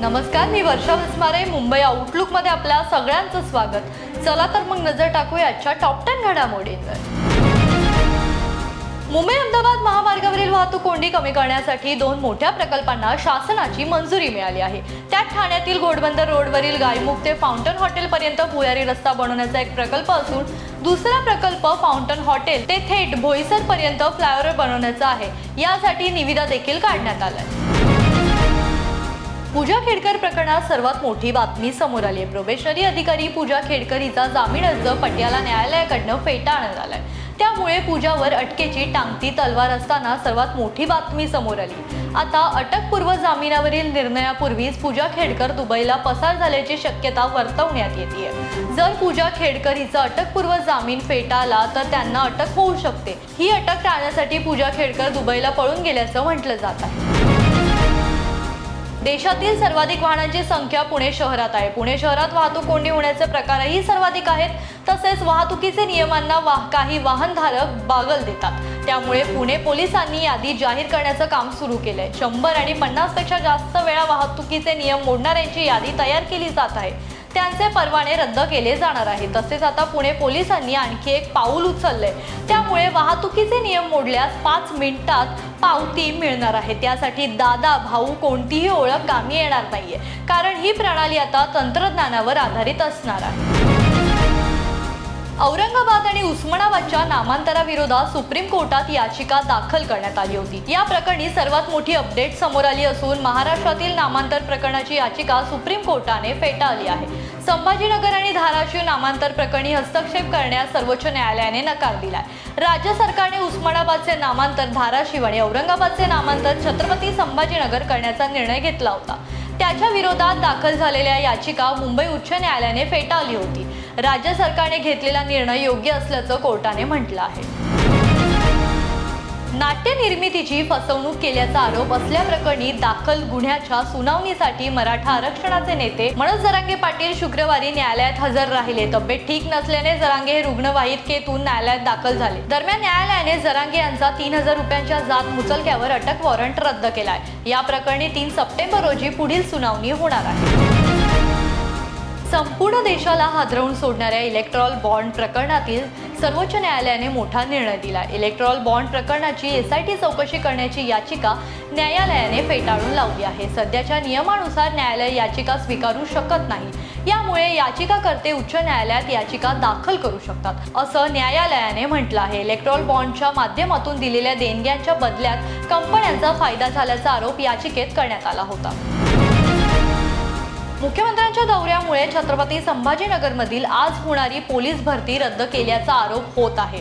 नमस्कार मी वर्षा वसमारे मुंबई आउटलुकमध्ये आपल्या सगळ्यांचं स्वागत. चला तर मग नजर टाकूया आजच्या टॉप टेन घडामोडींवर मुंबई अहमदाबाद महामार्गावरील वाहतूक कोंडी कमी करण्यासाठी दोन मोठ्या प्रकल्पांना शासनाची मंजुरी मिळाली आहे. त्यात ठाण्यातील घोडबंदर रोडवरील गायमुख ते फाउंटन हॉटेलपर्यंत भुयारी रस्ता बनवण्याचा एक प्रकल्प असून दुसरा प्रकल्प फाउंटन हॉटेल ते थेट भोईसरपर्यंत फ्लायओव्हर बनवण्याचा आहे. यासाठी निविदा देखील काढण्यात आलाय. पूजा खेडकर प्रकरणात सर्वात मोठी बातमी समोर आली आहे. प्रोबेशनरी अधिकारी पूजा खेडकर हिचा जामीन अर्ज पटियाला न्यायालयाकडनं फेटाळण्यात आलाय. त्यामुळे पूजावर अटकेची टांगती तलवार असताना सर्वात मोठी बातमी समोर आली. आता अटकपूर्व जामिनावरील निर्णयापूर्वीच पूजा खेडकर दुबईला पसार झाल्याची शक्यता वर्तवण्यात येते जर पूजा खेडकर हिचा अटकपूर्व जामीन फेटाळला तर त्यांना अटक होऊ शकते. ही अटक टाळण्यासाठी पूजा खेडकर दुबईला पळून गेल्याचं म्हटलं जात आहे. देशातील सर्वाधिक वाहनांची संख्या पुणे शहरात आहे. पुणे शहरात वाहतूक कोंडी होण्याचे प्रकारही सर्वाधिक आहेत. तसेच वाहतुकीचे नियमांना वाह काही वाहनधारक बागल देतात. त्यामुळे पुणे पोलिसांनी यादी जाहीर करण्याचं काम सुरू केलंय. शंभर आणि पन्नासपेक्षा जास्त वेळा वाहतुकीचे नियम मोडणाऱ्यांची यादी तयार केली जात आहे. त्यांचे परवाने रद्द केले जाणार आहे तसेच आता पुणे पोलिसांनी आणखी एक पाऊल उचललंय. त्यामुळे वाहतुकीचे नियम मोडल्यास पाच मिनिटात पावती मिळणार आहे. त्यासाठी दादा भाऊ कोणतीही ओळख कामी येणार नाहीये. कारण ही प्रणाली आता तंत्रज्ञानावर आधारित असणार आहे. औरंगाबाद आणि उस्मानाबादच्या नामांतराविरोधात सुप्रीम कोर्टात याचिका दाखल करण्यात आली होती. या प्रकरणी सर्वात मोठी अपडेट समोर आली असून महाराष्ट्रातील नामांतर प्रकरणाची याचिका सुप्रीम कोर्टाने फेटाळली आहे. संभाजीनगर आणि धाराशिव नामांतर प्रकरणी हस्तक्षेप करण्यास सर्वोच्च न्यायालयाने नकार दिलाय. राज्य सरकारने उस्मानाबादचे नामांतर धाराशिव आणि औरंगाबादचे नामांतर छत्रपती संभाजीनगर करण्याचा निर्णय घेतला होता. त्याच्या विरोधात दाखल झालेल्या याचिका मुंबई उच्च न्यायालयाने फेटाळली होती. राज्य सरकारने घेतलेला निर्णय योग्य असल्याचं कोर्टाने म्हटलं आहे. नाट्य निर्मितीची फसवणूक केल्याचा आरोप असल्याप्रकरणी दाखल गुन्ह्याच्या सुनावणीसाठी मराठा आरक्षणाचे नेते मनोज जरांगे पाटील शुक्रवारी न्यायालयात हजर राहिले. तब्येत ठीक नसल्याने जरांगे हे रुग्णवाहिकेतून न्यायालयात दाखल झाले. दरम्यान न्यायालयाने जरांगे यांचा तीन हजार रुपयांच्या जात मुचलक्यावर अटक वॉरंट रद्द केलाय. या प्रकरणी तीन सप्टेंबर रोजी पुढील सुनावणी होणार आहे. संपूर्ण देशाला हादरवून सोडणाऱ्या इलेक्ट्रॉल बॉन्ड प्रकरणातील सर्वोच्च न्यायालयाने मोठा निर्णय दिला. इलेक्ट्रॉल बॉन्ड प्रकरणाची एस आय टी चौकशी करण्याची याचिका न्यायालयाने फेटाळून लावली आहे. सध्याच्या नियमानुसार न्यायालय याचिका स्वीकारू शकत नाही. यामुळे याचिकाकर्ते उच्च न्यायालयात याचिका दाखल करू शकतात असं न्यायालयाने म्हटलं आहे. इलेक्ट्रॉल बॉन्डच्या माध्यमातून दिलेल्या देणग्यांच्या बदल्यात कंपन्यांचा फायदा झाल्याचा आरोप याचिकेत करण्यात आला होता. मुख्यमंत्र्यांच्या दौऱ्यामुळे छत्रपती संभाजीनगरमधील आज होणारी पोलीस भरती रद्द केल्याचा आरोप होत आहे.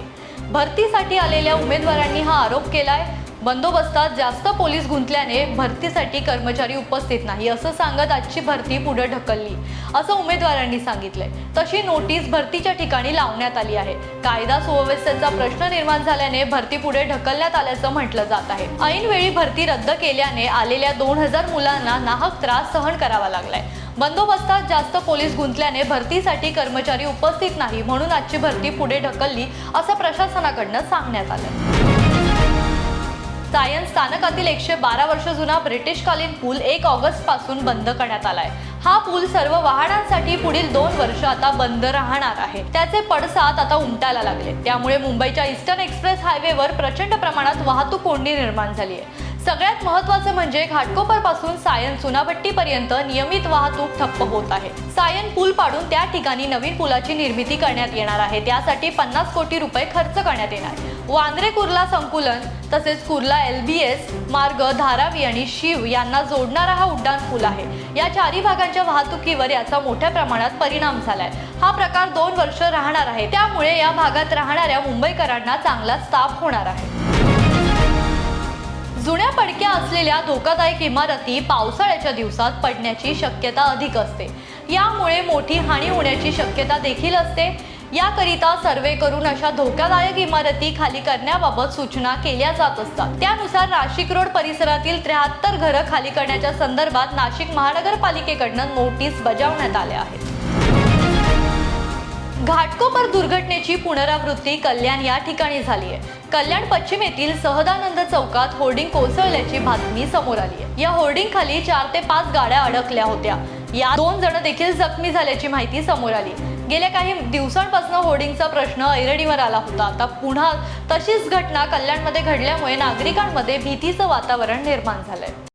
भरतीसाठी आलेल्या उमेदवारांनी हा आरोप केलाय. बंदोबस्तात जास्त पोलीस गुंतल्याने भरतीसाठी कर्मचारी उपस्थित नाही असं सांगत आजची भरती पुढे ढकलली असं उमेदवारांनी सांगितलंय. तशी नोटीस भरतीच्या ठिकाणी लावण्यात आली आहे. कायदा सुव्यवस्थेचा प्रश्न निर्माण झाल्याने भरती पुढे ढकलण्यात आल्याचं म्हटलं जात आहे. ऐनवेळी भरती रद्द केल्याने आलेल्या दोन हजार मुलांना नाहक त्रास सहन करावा लागलाय. बंदोबस्तात जास्त पोलीस गुंतल्याने भरतीसाठी कर्मचारी उपस्थित नाही म्हणून आजची भरती पुढे ढकलली असं प्रशासनाकडनं सांगण्यात आलं. सायन्स स्थानकातील एकशे बारा वर्ष जुना ब्रिटिशकालीन पूल एक ऑगस्टपासून बंद करण्यात आलाय. हा पूल सर्व वाहनांसाठी पुढील दोन वर्ष आता बंद राहणार आहे. त्याचे पडसाद आता उमटायला लागले. त्यामुळे मुंबईच्या ईस्टर्न एक्सप्रेस हायवेवर प्रचंड प्रमाणात वाहतूक कोंडी निर्माण झाली आहे. सगळ्यात महत्वाचं म्हणजे घाटकोपरपासून सायन चुनाभट्टी पर्यंत नियमित वाहतूक ठप्प होत आहे. सायन पूल पाडून त्या ठिकाणी नवीन पुलाची निर्मिती करण्यात येणार आहे. त्यासाठी पन्नास कोटी रुपये खर्च करण्यात येणार. वांद्रे कुर्ला संकुलन तसेच कुर्ला एल बी एस मार्ग धारावी आणि शिव यांना जोडणारा हा उड्डाण पूल आहे. या चारी भागांच्या वाहतुकीवर याचा मोठ्या प्रमाणात परिणाम झालाय. हा प्रकार दोन वर्ष राहणार आहे. त्यामुळे या भागात राहणाऱ्या मुंबईकरांना चांगलाच ताप होणार आहे. जुन्या पडक्या असलेल्या धोकादायक इमारती पावसाळ्याच्या दिवसात पडण्याची शक्यता अधिक असते. यामुळे मोठी हानी होण्याची शक्यता देखील असते. याकरिता सर्वे करून अशा धोकादायक इमारती खाली करण्याबाबत सूचना केल्या जात असतात. त्यानुसार नाशिक रोड परिसरातील त्र्याहत्तर घरं खाली करण्याच्या संदर्भात नाशिक महानगरपालिकेकडनं नोटीस बजावण्यात आल्या आहेत. घाटकोपर दुर्घटनेची पुनरावृत्ती कल्याण या ठिकाणी झाली आहे. कल्याण पश्चिम येथील सहदानंद चौकात होर्डिंग कोसळल्याची बातमी समोर आली आहे. या होर्डिंग खाली चार ते पाच गाड्या अडकल्या होत्या. या दोन जण देखील जखमी झाल्याची माहिती समोर आली. गेल्या काही दिवसांपासून होर्डिंगचा प्रश्न ऐरणीवर आला होता. आता पुन्हा तशीच घटना कल्याणमध्ये घडल्यामुळे नागरिकांमध्ये भीतीचं वातावरण निर्माण झालंय.